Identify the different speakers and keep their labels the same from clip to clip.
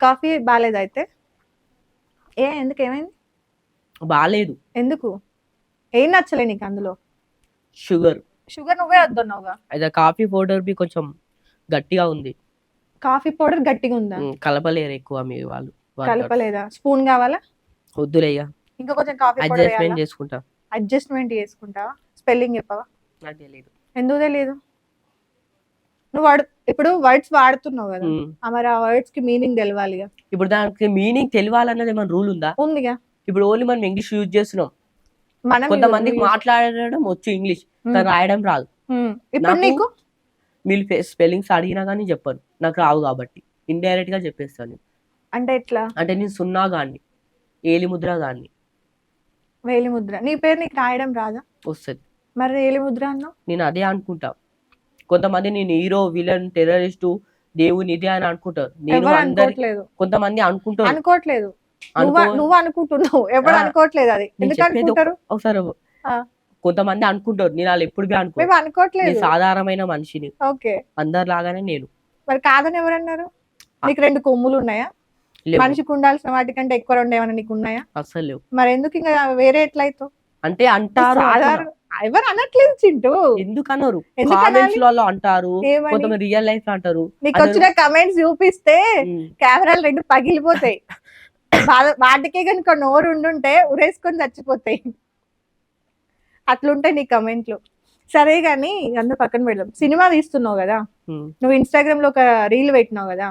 Speaker 1: Coffee బాగాలేదు అయితే ఏ ఎందుకు ఏమైంది
Speaker 2: బాగాలేదు
Speaker 1: ఎందుకు? ఏం నచ్చలే నీకు అందులో?
Speaker 2: షుగర్.
Speaker 1: షుగర్ నువ్వే వద్దన్నావుగా?
Speaker 2: అయితే కాఫీ పౌడర్ బి కొంచెం గట్టిగా ఉంది.
Speaker 1: కాఫీ పౌడర్ గట్టిగా ఉందా?
Speaker 2: కలపలేరు ఎక్కువ మీ వాళ్ళు.
Speaker 1: కలపలేదా? స్పూన్ కావాలా?
Speaker 2: వద్దులే ఇక
Speaker 1: కొంచెం కాఫీ పౌడర్
Speaker 2: అడ్జస్ట్మెంట్ చేసుకుంటా.
Speaker 1: అడ్జస్ట్మెంట్ చేసుకుంటావా స్పెల్లింగ్ చెప్పవా?
Speaker 2: నాకు తెలియదు
Speaker 1: ఎందుకు తెలియదు నువ్వు వాడు ఇప్పుడు వర్డ్స్ వాడుతున్నావు కదా. మరి ఆ వర్డ్స్కి మీనింగ్ తెలవాలిగా.
Speaker 2: ఇప్పుడు దానికి మీనింగ్ తెలియాలన్నది ఏమైనా రూల్ ఉందా?
Speaker 1: ఉందిగా.
Speaker 2: ఇప్పుడు ఓన్లీ మనం ఇంగ్లీష్ యూజ్ చేస్తున్నాం.
Speaker 1: మనం
Speaker 2: కొంతమందికి మాట్లాడడం వచ్చు ఇంగ్లీష్ కానీ రాయడం రాదు.
Speaker 1: ఇప్పుడు
Speaker 2: నాకు మీరు స్పెల్లింగ్స్ అడిగినా కానీ చెప్పను. నాకు రావు కాబట్టి. ఇండైరెక్ట్గా చెప్పేస్తాను
Speaker 1: అంటే ఎట్లా?
Speaker 2: అంటే నేను సున్నా గాన్ని. ఏలి ముద్ర గాన్ని.
Speaker 1: వేలి ముద్ర నీ పేరు నీకు రాయడం రాదా?
Speaker 2: వస్తుంది.
Speaker 1: మరి ఏలి ముద్ర అన్నావు?
Speaker 2: నేను అదే అనుకుంటా. కొంతమంది నేను హీరో విలన్ టెర్రరిస్ట్ దేవుని ఇదే అని అనుకుంటారు. నేను అందరి కొంతమంది అనుకుంటారు.
Speaker 1: అనుకోవట్లేదు నువ్వు
Speaker 2: అనుకో
Speaker 1: నువ్వు అనుకుంటున్నావు. ఎవరు అనుకోవట్లేదు అది.
Speaker 2: ఒకసారి. కొంతమంది అనుకుంటారు. నేను వాళ్ళు ఎప్పుడు
Speaker 1: అనుకోవట్లేదు
Speaker 2: సాధారణమైన మనిషిని.
Speaker 1: ఓకే.
Speaker 2: అందరిలాగానే నేను.
Speaker 1: మరి కాదని ఎవరన్నారు? నీకు రెండు కొమ్ములు ఉన్నాయా. మనిషికి ఉండాల్సిన వాటికంటే ఎక్కువ రెండు ఏమైనా నీకు ఉన్నాయా?
Speaker 2: అస్సలు లేవు.
Speaker 1: మరి ఎందుకు ఇంకా వేరే ఎట్లయితావు?
Speaker 2: అంటే అంటారు
Speaker 1: ఎవరు అనట్లేదు చింటూ.
Speaker 2: ఎందుకు అన్నారు
Speaker 1: ఎందుకు
Speaker 2: కామెంట్స్
Speaker 1: అనాలి?
Speaker 2: లలో అంటారు కొంతమంది రియల్ లైఫ్లో అంటారు.
Speaker 1: నీకు వచ్చిన కమెంట్స్ చూపిస్తే కెమెరాలు రెండు పగిలిపోతాయి. వాటికే కనుక నోరు ఉండుంటే ఉరేసుకొని చచ్చిపోతాయి. అట్లుంటాయి నీ కమెంట్లు సరే గాని అందరూ పక్కన పెడదాం. సినిమా తీస్తున్నావు కదా? నువ్వు ఇన్స్టాగ్రామ్లో ఒక రీల్ పెట్టినావు కదా.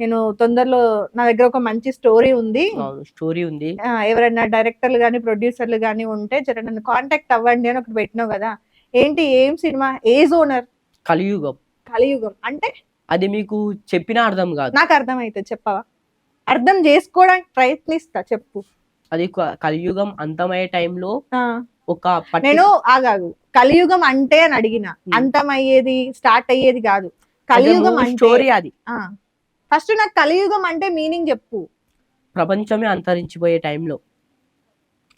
Speaker 1: నేను తొందరలో నా దగ్గర ఒక మంచి స్టోరీ ఉంది.
Speaker 2: స్టోరీ ఉంది.
Speaker 1: ఎవరైనా డైరెక్టర్లు కానీ ప్రొడ్యూసర్లు కానీ ఉంటే జర నన్ను కాంటాక్ట్ అవ్వండి అని ఒకటి పెట్టినావు కదా. ఏంటి ఏం సినిమా? ఏ జోనర్?
Speaker 2: కలియుగం.
Speaker 1: కలియుగం. అంటే?
Speaker 2: అది మీకు చెప్పినా అర్థం కాదు.
Speaker 1: నాకు అర్థమైతే చెప్పవా? అర్థం చేసుకోవడానికి ప్రయత్నిస్తా చెప్పు.
Speaker 2: అది కలియుగం అంతమయ్యే టైంలో ఒక
Speaker 1: నేను ఆగాగు కలియుగం అంటే అని అడిగిన. అంతం అయ్యేది స్టార్ట్ అయ్యేది కాదు. కలియుగం
Speaker 2: స్టోరీ అది.
Speaker 1: ఫస్ట్ నాకు కలియుగం అంటే మీనింగ్ చెప్పు.
Speaker 2: ప్రపంచమే అంతరించిపోయే టైంలో.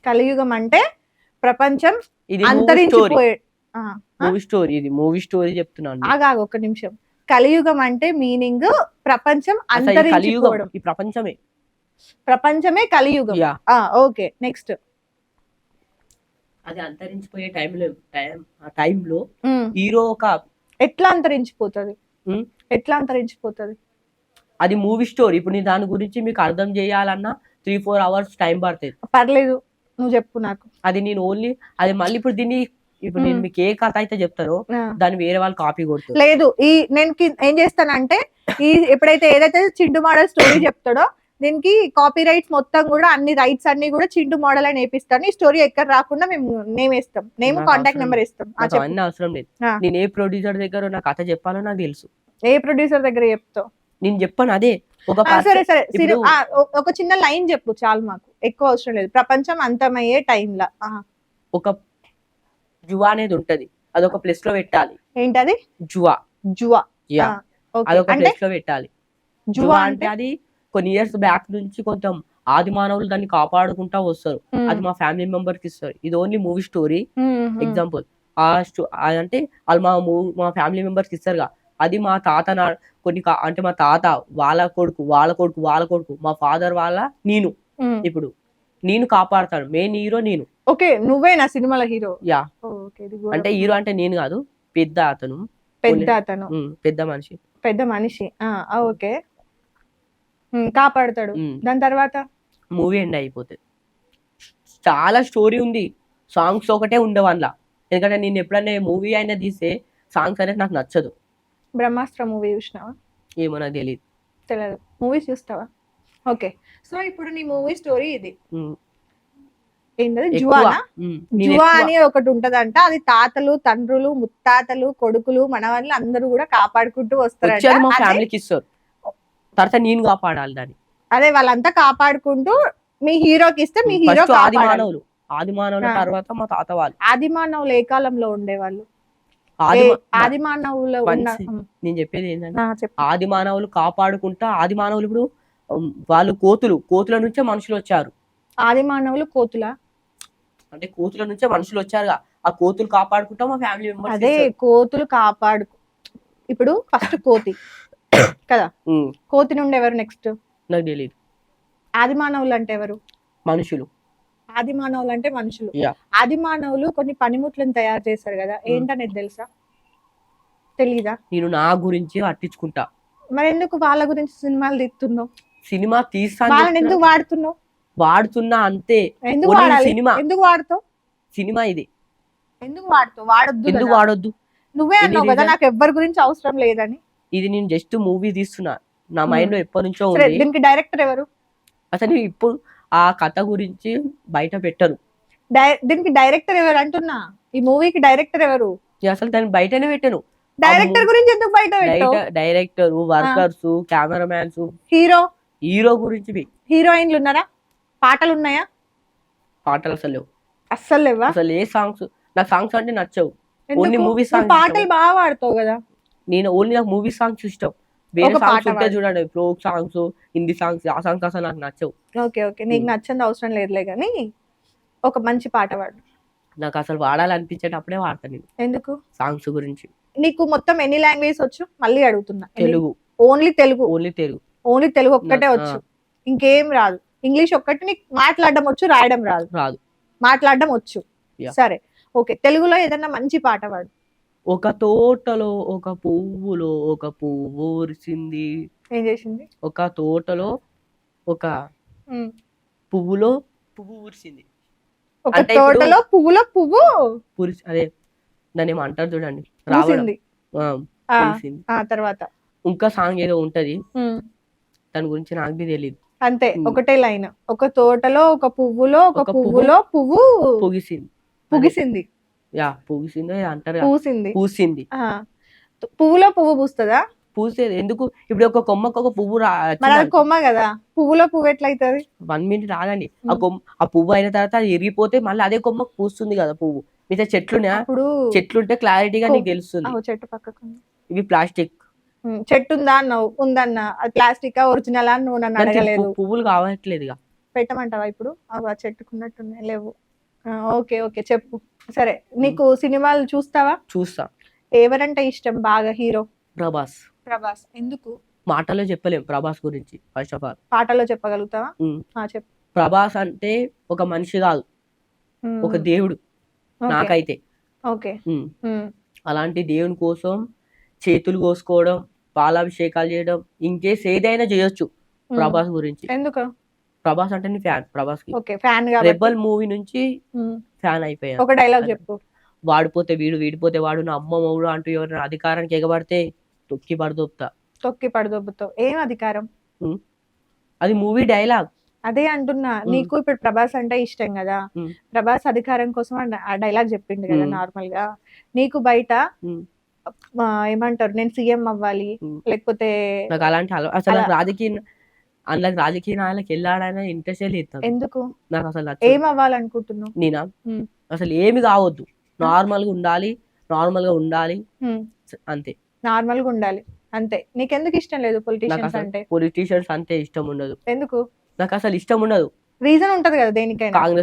Speaker 1: కలియుగం అంటే ప్రపంచం
Speaker 2: ఇది
Speaker 1: అంతరించిపోయే
Speaker 2: మూవీ స్టోరీ ఇది మూవీ స్టోరీ చెప్తున్నాను
Speaker 1: ఆగాగు ఒక నిమిషం. కలియుగం అంటే మీనింగ్ ప్రపంచం అంతరించిపోవడం.
Speaker 2: ఈ ప్రపంచమే.
Speaker 1: ప్రపంచమే కలియుగం. Okay next.
Speaker 2: అది అంతరించిపోయే టైంలో టైం ఆ టైంలో హీరో ఒక
Speaker 1: ఎట్లా అంతరించిపోతది. ఎట్లా అంతరించిపోతది?
Speaker 2: అది మూవీ స్టోరీ ఇప్పుడు నేను దాని గురించి మీకు అర్థం చేయాలన్నా త్రీ ఫోర్ అవర్స్ టైం పడుతుంది.
Speaker 1: పర్లేదు. నువ్వు చెప్పు నాకు.
Speaker 2: అది నేను ఓన్లీ అది మళ్ళీ ఇప్పుడు దీన్ని ఇప్పుడు నేను. మీకు ఏ కథ అయితే చెప్తారో. దాన్ని వేరే వాళ్ళు కాపీ కొడుతారు.
Speaker 1: లేదు. ఈ నేను ఏం చేస్తానంటే ఈ ఎప్పుడైతే ఏదైతే చిండు మోడల్ స్టోరీ చెప్తాడో దీనికి కాపీ రైట్స్ మొత్తం కూడా అన్ని రైట్స్ అన్ని కూడా చిండు మోడల్ అని వేపిస్తాను ఈ స్టోరీ ఎక్కడ రాకుండా మేము నేమ్ వేస్తాం. నేమ్ కాంటాక్ట్ నెంబర్ ఇస్తాం.
Speaker 2: అవన్నీ అవసరం లేదు. నేను ఏ ప్రొడ్యూసర్ దగ్గర నా కథ చెప్పాలో నాకు తెలుసు.
Speaker 1: ఏ ప్రొడ్యూసర్ దగ్గర చెప్తావు?
Speaker 2: నేను చెప్పాను అదే. ఒక
Speaker 1: సరే సరే. ఒక చిన్న లైన్ చెప్పు చాలు మాకు. ఎక్కువ అవసరం లేదు. ప్రపంచం అంతమయ్యే టైంలో.
Speaker 2: ఒక జువా అనేది ఉంటది. అదొక ప్లేస్లో పెట్టాలి.
Speaker 1: ఏంటది?
Speaker 2: జువా.
Speaker 1: జువా.
Speaker 2: యా. అదొక ప్లేస్లో పెట్టాలి.
Speaker 1: జువా అంటే?
Speaker 2: అది కొన్ని ఇయర్స్ బ్యాక్ నుంచి కొంచెం ఆది మానవులు దాన్ని కాపాడుకుంటా వస్తారు. అది మా ఫ్యామిలీ మెంబర్కి ఇస్తారు. ఇది ఓన్లీ మూవీ స్టోరీ. ఎగ్జాంపుల్. ఆ అంటే వాళ్ళు మా మూవీ మా ఫ్యామిలీ మెంబర్స్కి ఇస్తారుగా అది మా తాత నా కొన్ని అంటే మా తాత వాళ్ళ కొడుకు వాళ్ళ కొడుకు వాళ్ళ కొడుకు మా ఫాదర్ వాళ్ళ నేను. ఇప్పుడు నేను కాపాడుతాను. మెయిన్ హీరో నేను.
Speaker 1: ఓకే నువ్వే నా సినిమాలో హీరో?
Speaker 2: యా. అంటే హీరో అంటే నేను కాదు పెద్ద అతను.
Speaker 1: పెద్ద అతను.
Speaker 2: పెద్ద మనిషి.
Speaker 1: పెద్ద మనిషి. ఓకే. కాపాడుతాడు. దాని తర్వాత?
Speaker 2: మూవీ ఎండ్ అయిపోతుంది చాలా స్టోరీ ఉంది. సాంగ్స్ ఒకటే ఉండవు అందులో. ఎందుకంటే నేను ఎప్పుడైనా మూవీ అయినా తీస్తే సాంగ్స్ అనేది నాకు నచ్చదు.
Speaker 1: బ్రహ్మాస్త్ర మూవీ చూసినావా?
Speaker 2: ఏమో నాకు తెలియదు
Speaker 1: తెలియదు మూవీస్ చూస్తావా? ఓకే. సో ఇప్పుడు నీ మూవీ స్టోరీ ఇది. ఏంటది? జువానా? జువా అని ఒకటి ఉంటదంట. అది తాతలు తండ్రులు ముత్తాతలు కొడుకులు మనవాళ్ళు అందరూ కూడా కాపాడుకుంటూ
Speaker 2: వచ్చేది మా ఫ్యామిలీకి ఇస్తారు. తర్వాత నేను కాపాడాలి దాన్ని.
Speaker 1: అదే వాళ్ళంతా కాపాడుకుంటూ మీ హీరోకి ఇస్తే మీ హీరో
Speaker 2: ఫస్ట్ ఆది
Speaker 1: కాపాడాలి.
Speaker 2: మానవులు. ఆది మానవుల
Speaker 1: ఆ.
Speaker 2: తర్వాత మా తాత వాళ్ళు.
Speaker 1: ఆది మానవులు ఏ కాలంలో ఉండేవాళ్ళు?
Speaker 2: ఆది
Speaker 1: మానవులు.
Speaker 2: నేను చెప్పేది ఏంటంటే ఆది మానవులు కాపాడుకుంటా ఆది మానవులు ఇప్పుడు వాళ్ళు కోతులు కోతుల నుంచే మనుషులు వచ్చారు.
Speaker 1: ఆది మానవులు కోతుల?
Speaker 2: అంటే కోతుల నుంచే మనుషులు వచ్చారుగా. ఆ కోతులు కాపాడుకుంటా మా ఫ్యామిలీ మెంబర్స్
Speaker 1: అదే కోతులు కాపాడు ఇప్పుడు ఫస్ట్ కోతి. కదా? కోతి నుండి ఎవరు నెక్స్ట్
Speaker 2: నాకు తెలియదు
Speaker 1: ఆది మానవులు అంటే ఎవరు?
Speaker 2: మనుషులు.
Speaker 1: ఆది మానవులు అంటే మనుషులు. ఆది మానవులు కొన్ని పనిముట్లను తయారు చేశారు కదా. ఏంటనేది తెలుసా? తెలీదా?
Speaker 2: నేను నా గురించి పట్టించుకుంటా.
Speaker 1: మరి ఎందుకు వాళ్ళ గురించి సినిమాలు తీస్తున్నావు?
Speaker 2: సినిమా తీస్తాను
Speaker 1: వాళ్ళని. ఎందుకు వాడుతున్నావు?
Speaker 2: వాడుతున్నా అంతే.
Speaker 1: ఎందుకు వాడాలి?
Speaker 2: సినిమా.
Speaker 1: ఎందుకు వాడుతావు?
Speaker 2: సినిమా ఇది.
Speaker 1: ఎందుకు వాడుతావు? వాడొద్దు
Speaker 2: ఎందుకు. వాడొద్దు?
Speaker 1: నువ్వే అన్నావు కదా? నాకు ఎవ్వరి గురించి అవసరం లేదని.
Speaker 2: ఇది నేను జస్ట్ మూవీ తీస్తున్నా. నా. మైండ్లో ఎప్పటి నుంచో
Speaker 1: దీనికి డైరెక్టర్ ఎవరు?
Speaker 2: అసలు ఇప్పుడు ఆ కథ గురించి బయట పెట్టరు.
Speaker 1: దీనికి డైరెక్టర్ ఎవరు అంటున్నా? ఈ మూవీకి డైరెక్టర్ ఎవరు?
Speaker 2: అసలు దాన్ని బయటనే పెట్టాను
Speaker 1: డైరెక్టర్ గురించి ఎందుకు బయట
Speaker 2: director workers cameramen
Speaker 1: hero?
Speaker 2: Hero గురించి
Speaker 1: హీరోయిన్లు ఉన్నారా? పాటలు ఉన్నాయా
Speaker 2: పాటలు అసలు లేవు.
Speaker 1: అస్సలు లేవా?
Speaker 2: అసలు ఏ సాంగ్స్ నాకు సాంగ్స్ అంటే నచ్చవు. movie
Speaker 1: నువ్వు
Speaker 2: songs
Speaker 1: పాటలు. బాగా పాడతావు కదా.
Speaker 2: నేను ఓన్లీ నాకు మూవీ సాంగ్స్ ఇష్టం. వేరే సాంగ్స్ ఉంటే. చూడండి ఫోక్ సాంగ్స్ హిందీ సాంగ్స్ ఆ సాంగ్స్ అసలు నాకు నచ్చవు.
Speaker 1: Okay okay. నీకు
Speaker 2: Hmm.
Speaker 1: నచ్చంది అవసరం లేదులే కానీ ఒక మంచి పాట పాడు
Speaker 2: నాకు అసలు వాడాలనిపించేటప్పుడే వాడతాను నేను.
Speaker 1: ఎందుకు?
Speaker 2: సాంగ్స్ గురించి.
Speaker 1: నీకు మొత్తం ఎన్ని లాంగ్వేజ్ వచ్చు? మళ్ళీ అడుగుతున్నా.
Speaker 2: Telugu.
Speaker 1: Only Telugu.
Speaker 2: Only Telugu.
Speaker 1: Only Telugu ఒక్కటే వచ్చు. ఇంకేం రాదు. ఇంగ్లీష్ ఒక్కటి నీకు మాట్లాడడం వచ్చు రాయడం రాదు.
Speaker 2: రాదు.
Speaker 1: మాట్లాడడం వచ్చు. సరే. ఓకే తెలుగులో ఏదన్నా మంచి పాట పాడు
Speaker 2: ఒక తోటలో ఒక పువ్వులో ఒక పువ్వు ఉరిసింది.
Speaker 1: ఏం చేసింది?
Speaker 2: ఒక తోటలో ఒక. పువ్వులో పువ్వు ఉరిసింది.
Speaker 1: ఒక
Speaker 2: అంటే ఇప్పుడు-
Speaker 1: తోటలో పువ్వులో పువ్వు?
Speaker 2: పురి అదే దాన్ని ఏమో అంటారు చూడండి? రావడం.
Speaker 1: పూసింది
Speaker 2: ఆ,
Speaker 1: ఆ,
Speaker 2: పురిసింది.
Speaker 1: ఆ తర్వాత.
Speaker 2: ఇంకా సాంగ్ ఏదో ఉంటది.
Speaker 1: ఉమ్.
Speaker 2: దాని గురించి నాకు బి తెలియదు
Speaker 1: అంతే
Speaker 2: ఉమ్.
Speaker 1: ఒకటే లైన్. ఒక తోటలో ఒక పువ్వులో ఒక
Speaker 2: ఒక పువ్వు-
Speaker 1: పువ్వులో పువ్వు
Speaker 2: పొగిసింది.
Speaker 1: పుగిసింది.
Speaker 2: యా పొగిసిందో ఏదో అంటారు.
Speaker 1: పూసింది.
Speaker 2: పూసింది.
Speaker 1: పువ్వులో పువ్వు పూస్తుందా?
Speaker 2: పూసేది. ఎందుకు? ఇప్పుడు ఒక కొమ్మకు ఒక పువ్వు రా
Speaker 1: కొమ్మ కదా. పువ్వులో పువ్వు ఎట్లయితది?
Speaker 2: వన్ మినిట్ రాగండి ఆ. కొమ్మ ఆ పువ్వు అయిన తర్వాత అది ఎరిగిపోతే మళ్ళీ అదే కొమ్మకు పూస్తుంది కదా పువ్వు. మిగతా చెట్లున్నా
Speaker 1: అప్పుడు
Speaker 2: చెట్లుంటే క్లారిటీగా నీకు తెలుస్తుంది.
Speaker 1: చెట్టు పక్కకు.
Speaker 2: ఇవి ప్లాస్టిక్.
Speaker 1: చెట్టు ఉందా అన్నావు? ఉందన్న. అది ప్లాస్టిక్ ఒరిజినల్ అని నువ్వు నన్ను అడగలేదు.
Speaker 2: పువ్వులు కావట్లేదు
Speaker 1: పెట్టమంటావా ఇప్పుడు? అవి ఆ చెట్టుకున్నట్టున్నాయి. లేవు. ఓకే ఓకే చెప్పు. సరే నీకు సినిమాలు చూస్తావా?
Speaker 2: చూస్తా.
Speaker 1: ఎవరంటే ఇష్టం బాగా హీరో?
Speaker 2: ప్రభాస్.
Speaker 1: ప్రభాస్. ఎందుకు?
Speaker 2: మాటలో చెప్పలేం ప్రభాస్ గురించి ఫస్ట్ ఆఫ్ ఆల్
Speaker 1: పాటలో చెప్పగలుగుతావా. ఆ, చెప్పు.
Speaker 2: ప్రభాస్ అంటే ఒక మనిషి కాదు ఒక దేవుడు
Speaker 1: ఓకే,
Speaker 2: నాకైతే.
Speaker 1: ఓకే.
Speaker 2: ఉమ్.
Speaker 1: ఉమ్,
Speaker 2: అలాంటి దేవుని కోసం చేతులు కోసుకోవడం పాలాభిషేకాలు చేయడం ఇంకేస్ ఏదైనా చేయొచ్చు. ప్రభాస్ గురించి.
Speaker 1: ఎందుకు?
Speaker 2: ప్రభాస్ అంటే ఫ్యాన్ ప్రభాస్కి
Speaker 1: ఓకే ఫ్యాన్ కాబట్టి.
Speaker 2: రెబల్ మూవీ నుంచి ఫ్యాన్ అయిపోయాను.
Speaker 1: ఒక డైలాగ్ చెప్పు.
Speaker 2: వాడిపోతే వీడు వీడిపోతే వాడు నా అమ్మ మొగుడు అంటూ ఎవరైనా అధికారానికి ఎగబడితే తొక్కి పడదొప్తా
Speaker 1: తొక్కి పడదొబ్బుతో ఏం అధికారం?
Speaker 2: అది మూవీ డైలాగ్.
Speaker 1: అదే అంటున్నా. నీకు ఇప్పుడు ప్రభాస్ అంటే ఇష్టం కదా. ప్రభాస్ అధికారం కోసం ఆ డైలాగ్ చెప్పిండు కదా. నార్మల్గా నీకు బయట ఏమంటారు? నేను సీఎం అవ్వాలి. లేకపోతే
Speaker 2: నాకు అలాంటి అల- అసలు రాజకీయ అందులోకి రాజకీయ నాయకులకు వెళ్ళాడనే ఇంట్రెస్టే లేదు.
Speaker 1: ఎందుకు?
Speaker 2: నాకు అసలు.
Speaker 1: ఏం అవ్వాలనుకుంటున్నావు?
Speaker 2: నేనా. అసలు ఏమి కావద్దు. నార్మల్గా ఉండాలి. నార్మల్గా ఉండాలి అంతే.
Speaker 1: నార్మల్గా ఉండాలి. అంతే. నీకెందుకు ఇష్టం లేదు పొలిటీషియన్స్ అంటే?
Speaker 2: పొలిటీషియన్స్ అంతే ఇష్టం ఉండదు.
Speaker 1: ఎందుకు?
Speaker 2: నాకు అసలు ఇష్టం ఉండదు.
Speaker 1: రీజన్ ఉంటది కదా దేనికైనా.
Speaker 2: కాంగ్రెస్